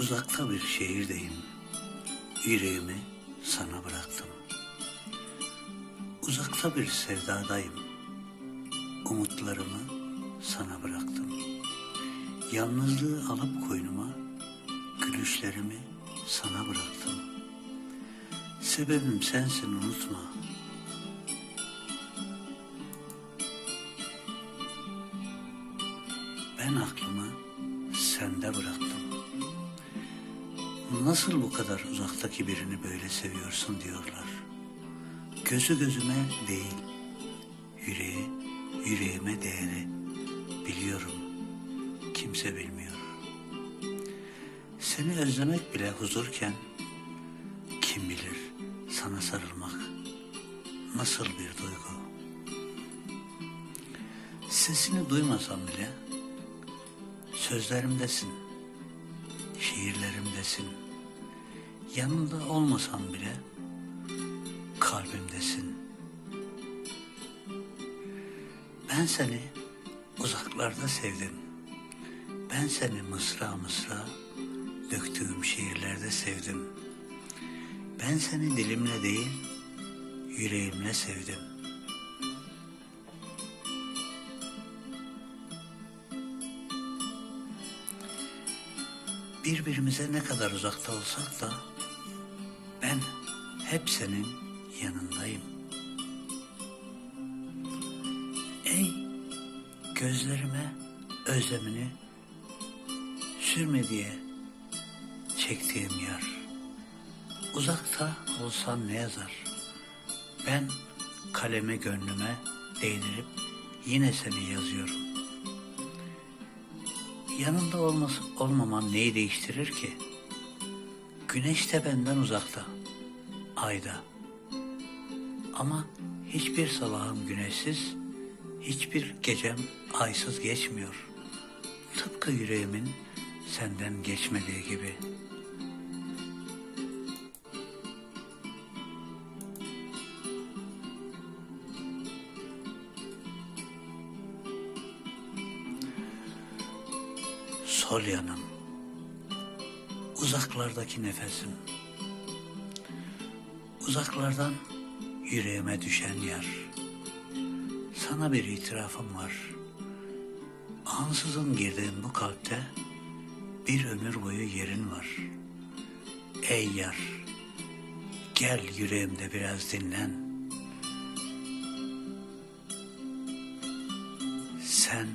Uzakta bir şehirdeyim. Yüreğimi sana bıraktım. Uzakta bir sevdadayım. Umutlarımı sana bıraktım. Yalnızlığı alıp koynuma, gülüşlerimi sana bıraktım. Sebebim sensin unutma. Ben aklımı sende bıraktım. Nasıl bu kadar uzaktaki birini böyle seviyorsun diyorlar. Gözü gözüme değil, yüreği yüreğime değeri biliyorum. Kimse bilmiyor. Seni özlemek bile huzurken kim bilir sana sarılmak nasıl bir duygu. Sesini duymasam bile sözlerimdesin, şiirlerimdesin. Yanımda olmasam bile kalbimdesin. Ben seni uzaklarda sevdim. Ben seni mısra mısra döktüğüm şiirlerde sevdim. Ben seni dilimle değil, yüreğimle sevdim. Birbirimize ne kadar uzakta olsak da ben hep senin yanındayım. Ey gözlerime özlemini sürme diye çektiğim yar. Uzakta olsan ne yazar? Ben kaleme gönlüme değdirip yine seni yazıyorum. Yanında olması, olmamam neyi değiştirir ki? Güneş de benden uzakta, ayda. Ama hiçbir sabahım güneşsiz, hiçbir gecem aysız geçmiyor. Tıpkı yüreğimin senden geçmediği gibi. Sol uzaklardaki nefesim, uzaklardan yüreğime düşen yer. Sana bir itirafım var. Ansızın girdiğim bu kalpte bir ömür boyu yerin var. Ey yar, gel yüreğimde biraz dinlen. Sen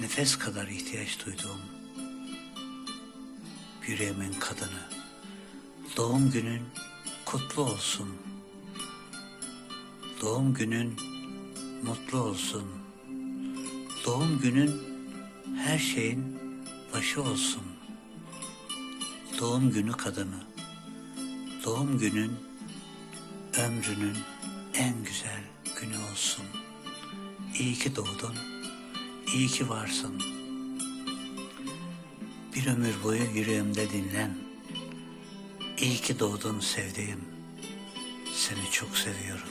nefes kadar ihtiyaç duyduğum yüreğimin kadını. Doğum günün kutlu olsun. Doğum günün mutlu olsun. Doğum günün her şeyin başı olsun. Doğum günü kadını. Doğum günün ömrünün en güzel günü olsun. İyi ki doğdun. İyi ki varsın. Bir ömür boyu yüreğimde dinlen. İyi ki doğdun sevdiğim. Seni çok seviyorum.